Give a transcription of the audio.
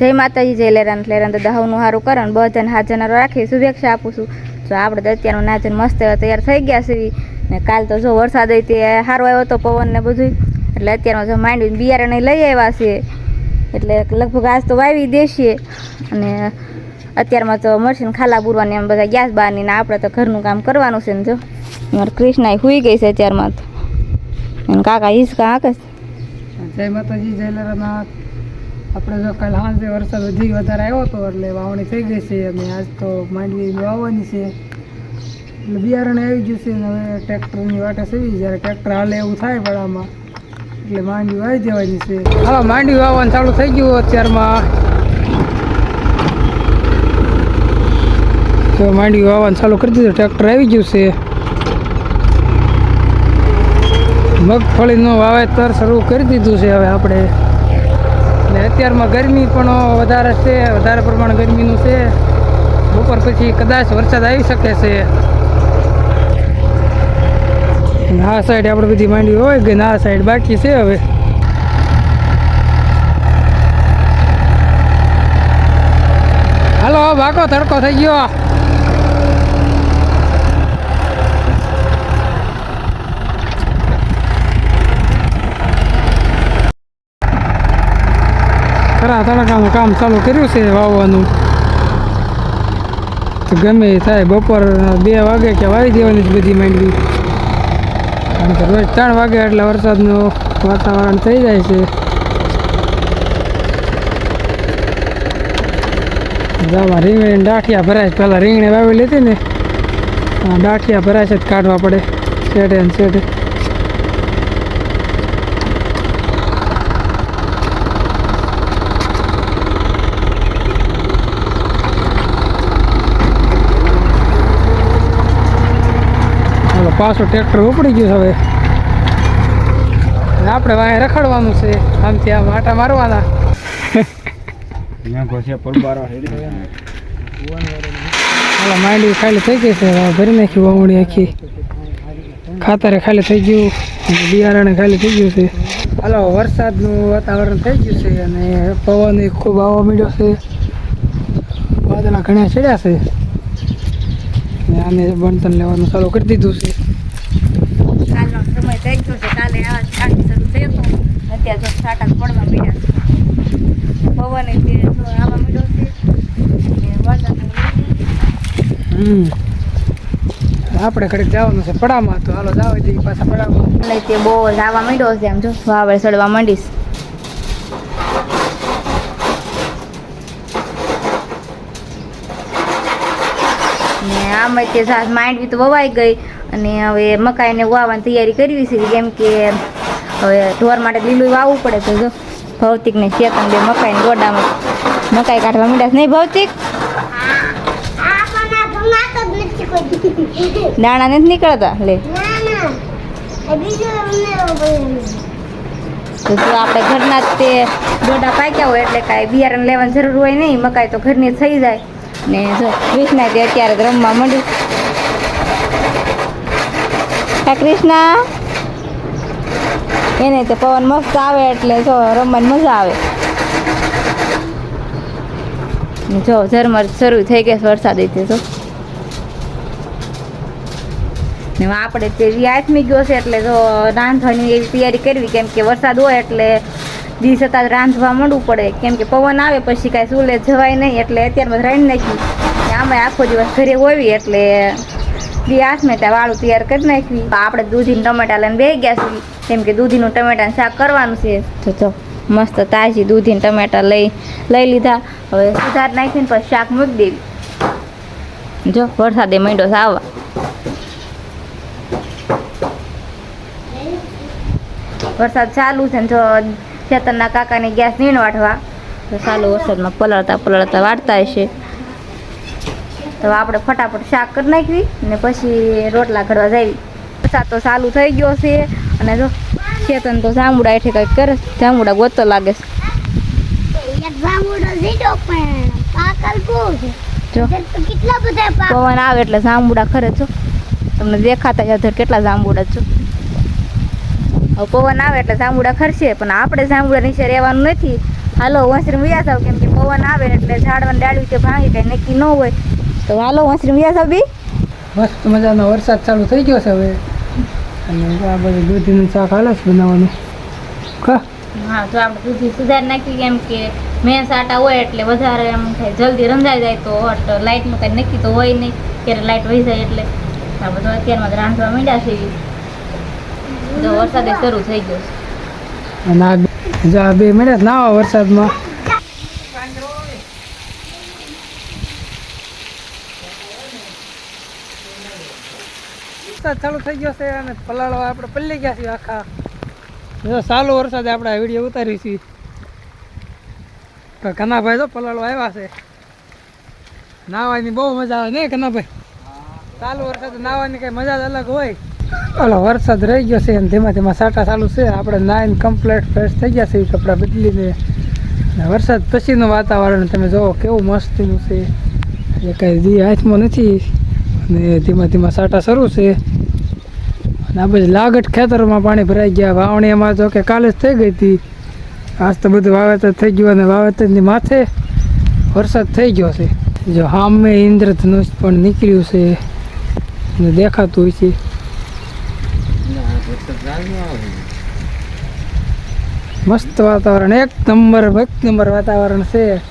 જય માતાજી, જય લેરાન લેરાન દાદા હવનું સારું કરો ને બધાને હાજર રાખી શુભેચ્છા આપું છું. જો આપણે તો અત્યારનું નાચન મસ્ત તૈયાર થઈ ગયા છે ને કાલ તો જો વરસાદ તે સારો આવ્યો હતો પવન ને બધું એટલે અત્યારમાં જો માંડવીને બિયારણ લઈ આવ્યા છે એટલે લગભગ આજ તો વાવી દેશીએ. અને અત્યારમાં તો મરસીને ખાલા પૂરવાની એમ બધા ગેસ બહારની ને આપણે તો ઘરનું કામ કરવાનું છે ને જો. મારે કૃષ્ણા હુઈ ગઈ છે અત્યારમાં તો. કાકા હિસકા હાકે. જય માતાજી, જય લરાનાથ આપણે જો કાલ સાંજે વરસાદ વધી વધારે આવ્યો હતો એટલે વાવણી થઈ ગઈ છે અને આજ તો માંડવી વાવવાની છે. એટલે બિયારણ આવી ગયું છે હવે ટ્રેક્ટરની વાટે સેવી જ્યારે ટ્રેક્ટર હાલે એવું થાય વડામાં, એટલે માંડવી વાવી દેવાની છે. હા, માંડવી વાવવાનું ચાલુ થઈ ગયું અત્યારમાં. તો માંડવી વાવવાનું ચાલુ કરી દીધું. ટ્રેક્ટર આવી ગયું છે. મગફળીનું વાવેતર શરૂ કરી દીધું છે હવે આપણે. ને અત્યારમાં ગરમી પણ વધારે છે, વધારે પ્રમાણ ગરમીનું છે. બપોર પછી કદાચ વરસાદ આવી શકે છે. આ સાઈડ આપણે બધી માંડવી હોય કે આ સાઈડ બાકી છે હવે. હાલો ભાગો તડકો થઈ ગયો. ખરા તડકાનું કામ ચાલુ કર્યું છે વાવવાનું. તો ગમે થાય, બપોર બે વાગે કે વાવી દેવાની જ બધી માંડવી. કારણ કે રોજ ત્રણ વાગે એટલે વરસાદનું વાતાવરણ થઈ જાય છે. જામાં રીંગણી દાઠિયા ભરાય પહેલાં રીંગણી વાવી લીધી ને, આ ભરાય છે કાઢવા પડે. શેડે ને શેડે હાલો પાછું ટ્રેક્ટર ઉપડી ગયું હવે. આપણે વાંહે રખડવાનું છે. આમથી આમ આટા મારવાના. માંડવી ખાલી થઈ ગઈ છે. ભરી નાખી વાવણી આખી. ખાતરે ખાલી થઈ ગયું. બિયારણે ખાલી થઈ ગયું છે. હાલો વરસાદનું વાતાવરણ થઈ ગયું છે અને પવન ખૂબ આવવા મળ્યો છે. વાદળા ઘણા ચડ્યા છે. અને આને બણતણ લેવાનું ચાલુ કરી દીધું છે કાલનો સમય થઈ ગયો છે કાલે આવા સ્ટાર્ટ શરૂ થયો હતો અત્યારે જો છાંટા પડવા માંડ્યા છે પવન એ તે જો આવા માંડ્યો છે અને વરસાદ હમ આપણે ઘડીક જવાનું છે પડામાં તો હાલો જાવ જઈએ પાછા પડામાં. નહીં તે બહુ જ માંડ્યો છે આમ જો વાવડે સડવા માંડીશ. ને આમાં તે સાસ માંડવી તો વવાઈ ગઈ અને હવે મકાઈને વાવવાની તૈયારી કરવી છે કેમ કે હવે ઢોર માટે લીલું વાવવું પડે તો જો ભૌતિક ને ચેતન બે મકાઈને ગોડામાં મકાઈ કાઢવા માંડ્યા છે. નહીં ભૌતિક? દાણા નથી નીકળતા? લે. તો જો આપણે ઘરના જ તે ડોડા પાક્યા હોય એટલે કાંઈ બિયારણ લેવાની જરૂર હોય નહીં. મકાઈ તો ઘરની થઈ જાય. ને જો કૃષ્ણા તે અત્યારે રમવા માંડ્યું. હા કૃષ્ણા. એને તે પવન મસ્ત આવે એટલે જો રમવાની મજા આવે. જો ઝરમર શરૂ થઈ ગઈ વરસાદ વરસાદ તે જો ને આપણે તે આથમી ગયો છે એટલે જો રાંધવાની એવી તૈયારી કરવી, કેમ કે વરસાદ હોય એટલે દિવસ હતા રાંધવા મળવું પડે. કેમ કે પવન આવે પછી કાંઈ ચૂલે જવાય નહીં, એટલે અત્યારમાં રાંધી નાખી. આમાં આખો દિવસ ઘરે હોવી, એટલે દી આથમે ત્યાં વાળું તૈયાર કરી નાખવી આપણે દૂધીને ટમેટા લઈને બેસી ગયા છીએ. કેમ કે દૂધીનું ટમેટાનું શાક કરવાનું છે. તો જો, મસ્ત તાજી દૂધીને ટમેટા લઈ લઈ લીધા. હવે સુધાર નાખીને પછી શાક મૂકી દેવી. જો, વરસાદે મંડો આવવા. વરસાદ ચાલુ છે ને જો ચેતનના કાકાની ગેસ નહીં વાટવા તો ચાલુ વરસાદમાં પલળતા પલળતા વાટતા હશે તો આપણે ફટાફટ શાક કરી નાખવી ને પછી રોટલા ઘડવા જાવી. વરસાદ તો ચાલુ થઈ ગયો છે અને જો ચેતન તો જાંબુડા એઠે કંઈક કરે. જાંબુડા ગોતો લાગે છે. પવન આવે એટલે જાંબુડા ખરે છો તમને દેખાતા જ કેટલા જાંબુડા છો પવન આવે એટલે જાંબુડા ખરશે પણ આપણે જાંબુડા નીચે રહેવાનું નથી. હાલો વંશરી વ્યાસ આવ કેમ કે પવન આવે એટલે ઝાડવાની ડાળી તે ભાંગી કઈ નક્કી ન હોય. તો હાલો વંશરી વ્યાસ આવ બી. મસ્ત મજાનો વરસાદ ચાલુ થઈ ગયો છે હવે. અને આ બધું દૂધીનું શાક હાલે છે બનાવવાનું. ખા. હા તો આપણે દૂધી સુધાર નાખી કેમ કે મેં આટા હોય એટલે વધારે એમ થાય જલ્દી રંધાઈ જાય તો હટ લાઇટનું કંઈ નક્કી તો હોય નહીં. ક્યારે લાઇટ વહી જાય એટલે. આ બધું અત્યારમાં રાંધવા માંડ્યા છે. જો વરસાદે શરૂ થઈ ગયો છે. અને આ બે- મિનિટ ના બે મળ્યા નાવા વરસાદમાં. વરસાદ ચાલુ થઈ ગયો છે અને પલાળો આપણે પલ્લી ગયા છીએ આખા. જો ચાલુ વરસાદે આપણે આ વીડિયો ઉતારી છીએ. તો કનાભાઈ તો પલાળો આવ્યા છે. નાવાની બહુ મજા આવે. ને કનાભાઈ? ચાલુ વરસાદ નાવાની કઈ મજા જ અલગ હોય. ઓલો વરસાદ રહી ગયો છે અને ધીમા ધીમા સાટા ચાલુ છે. આપણે નાઈન કમ્પ્લેટ ફ્રેશ થઈ ગયા છે કપડાં બદલીને અને વરસાદ પછીનું વાતાવરણ તમે જુઓ, કેવું મસ્તીનું છે. એ કાંઈ દી હાથમાં નથી. અને ધીમા ધીમા સાટા શરૂ છે. અને આ બધી લાગટ ખેતરોમાં પાણી ભરાઈ ગયા. વાવણીમાં જો કે કાલે જ થઈ ગઈ હતી. આજ તો બધું વાવેતર થઈ ગયું અને વાવેતરની માથે વરસાદ થઈ ગયો છે. જો હામે ઇન્દ્રધનુષ પણ નીકળ્યું છે. અને દેખાતું હોય છે. મસ્ત વાતાવરણ. એક નંબર એક નંબર વાતાવરણ છે.